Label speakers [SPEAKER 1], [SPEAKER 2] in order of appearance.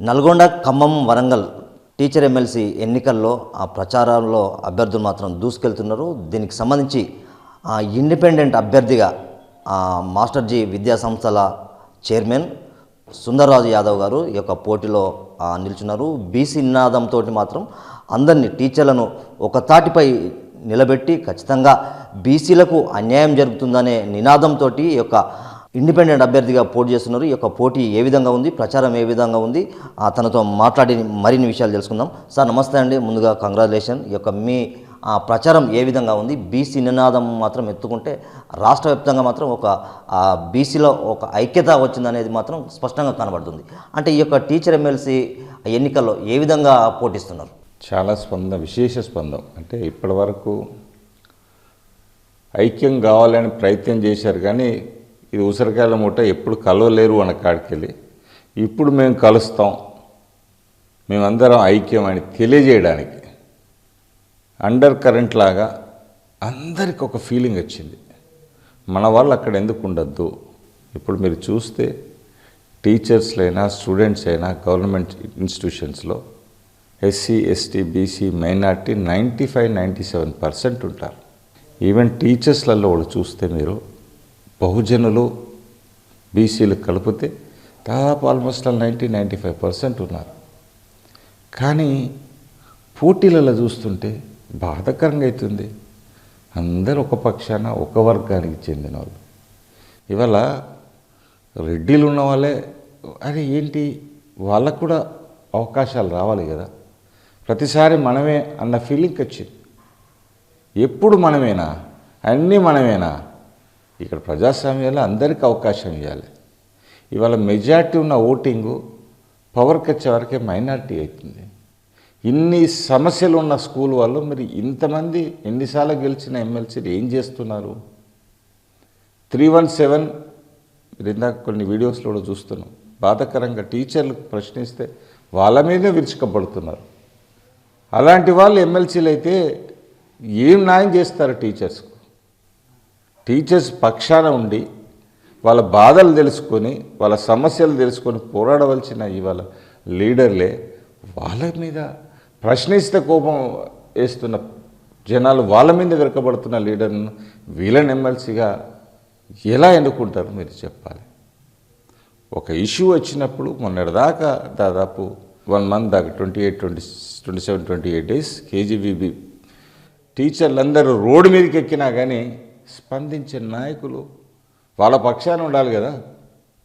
[SPEAKER 1] Nalgonda Khammam Warangal teacher MLC ఎన్నికల్లో ఆ ప్రచారంలో అభ్యర్థులు మాత్రం దూసుకెళ్తున్నారు. దీనికి సంబంధించి ఆ ఇండిపెండెంట్ అభ్యర్థిగా ఆ మాస్టర్జీ విద్యా సంస్థల చైర్మన్ సుందర్రాజు యాదవ్ గారు ఈ యొక్క పోటీలో నిల్చున్నారు. బీసీ నినాదంతో మాత్రం అందరినీ టీచర్లను ఒక తాటిపై నిలబెట్టి ఖచ్చితంగా బీసీలకు అన్యాయం జరుగుతుందనే నినాదంతో ఈ యొక్క ఇండిపెండెంట్ అభ్యర్థిగా పోటీ చేస్తున్నారు. ఈ యొక్క పోటీ ఏ విధంగా ఉంది? ప్రచారం ఏ విధంగా ఉంది? ఆ, తనతో మాట్లాడి మరిన్ని విషయాలు తెలుసుకుందాం. సార్ నమస్తే అండి. ముందుగా కంగ్రాచులేషన్. ఈ యొక్క మీ ఆ, ప్రచారం ఏ విధంగా ఉంది? బీసీ నినాదం మాత్రం ఎత్తుకుంటే రాష్ట్ర వ్యాప్తంగా మాత్రం ఒక బీసీలో ఒక ఐక్యత వచ్చిందనేది మాత్రం స్పష్టంగా కనబడుతుంది. అంటే ఈ యొక్క టీచర్ ఎమ్మెల్సీ ఎన్నికల్లో ఏ విధంగా పోటీస్తున్నారు?
[SPEAKER 2] చాలా స్పందన విశేష స్పందం. అంటే ఇప్పటి వరకు ఐక్యం కావాలని ప్రయత్నం చేశారు కానీ ఇది ఉసిరికాయల మూట ఎప్పుడు కలవలేరు అన్న కాడికెళ్ళి ఇప్పుడు మేము కలుస్తాం. మేమందరం ఐక్యం అని తెలియజేయడానికి. అండర్ కరెంట్ లాగా అందరికి ఒక ఫీలింగ్ వచ్చింది. మన వాళ్ళు అక్కడ ఎందుకు ఉండొద్దు? ఇప్పుడు మీరు చూస్తే టీచర్స్లైనా స్టూడెంట్స్ అయినా government ఇన్స్టిట్యూషన్స్లో SC ST BC minority ninety five ninety seven percent ఉంటారు. ఈవెన్ టీచర్స్లలో కూడా చూస్తే మీరు బహుజనులు బీసీలు కలిపితే దాదాపు almost ninety ninety five percent ఉన్నారు. కానీ పోటీలలో చూస్తుంటే బాధకరంగా అవుతుంది. అందరూ ఒక పక్షాన ఒక వర్గానికి చెందిన వాళ్ళు ఇవాళ రెడ్డిలు ఉన్న వాళ్ళే అరే ఏంటి వాళ్ళకు కూడా అవకాశాలు రావాలి కదా. ప్రతిసారి మనమే అన్న ఫీలింగ్ వచ్చింది. ఎప్పుడు మనమేనా? అన్నీ మనమేనా? ఇక్కడ ప్రజాస్వామ్యంలో అందరికీ అవకాశం ఇవ్వాలి. ఇవాళ మెజార్టీ ఉన్న ఓటింగు పవర్కి వచ్చే వరకే మైనార్టీ అవుతుంది. ఇన్ని సమస్యలు ఉన్న స్కూల్ వాళ్ళు మరి ఇంతమంది ఎన్నిసార్లు గెలిచిన ఎమ్మెల్సీలు ఏం చేస్తున్నారు? త్రీ వన్ సెవెన్ మీరు ఇందాక కొన్ని వీడియోస్లో కూడా చూస్తున్నాం. బాధాకరంగా టీచర్లు ప్రశ్నిస్తే వాళ్ళ మీదే విరుచుకపడుతున్నారు అలాంటి వాళ్ళు ఎమ్మెల్సీలు అయితే ఏం న్యాయం చేస్తారు టీచర్స్కు? టీచర్స్ పక్షాన ఉండి వాళ్ళ బాధలు తెలుసుకొని వాళ్ళ సమస్యలు తెలుసుకొని పోరాడవలసిన ఇవాళ లీడర్లే వాళ్ళ మీద ప్రశ్నిస్తే కోపం వేస్తున్న జనాలు వాళ్ళ మీద విరకబడుతున్న లీడర్ను వీళ్ళని ఎమ్మెల్సీగా ఎలా ఎన్నుకుంటారు మీరు చెప్పాలి? ఒక ఇష్యూ వచ్చినప్పుడు మొన్నటిదాకా దాదాపు వన్ మంత్ దాకా twenty eight twenty twenty seven twenty eight days KGBV టీచర్లందరూ road మీదకి ఎక్కినా కానీ స్పందించే నాయకులు వాళ్ళ పక్షాన ఉండాలి కదా.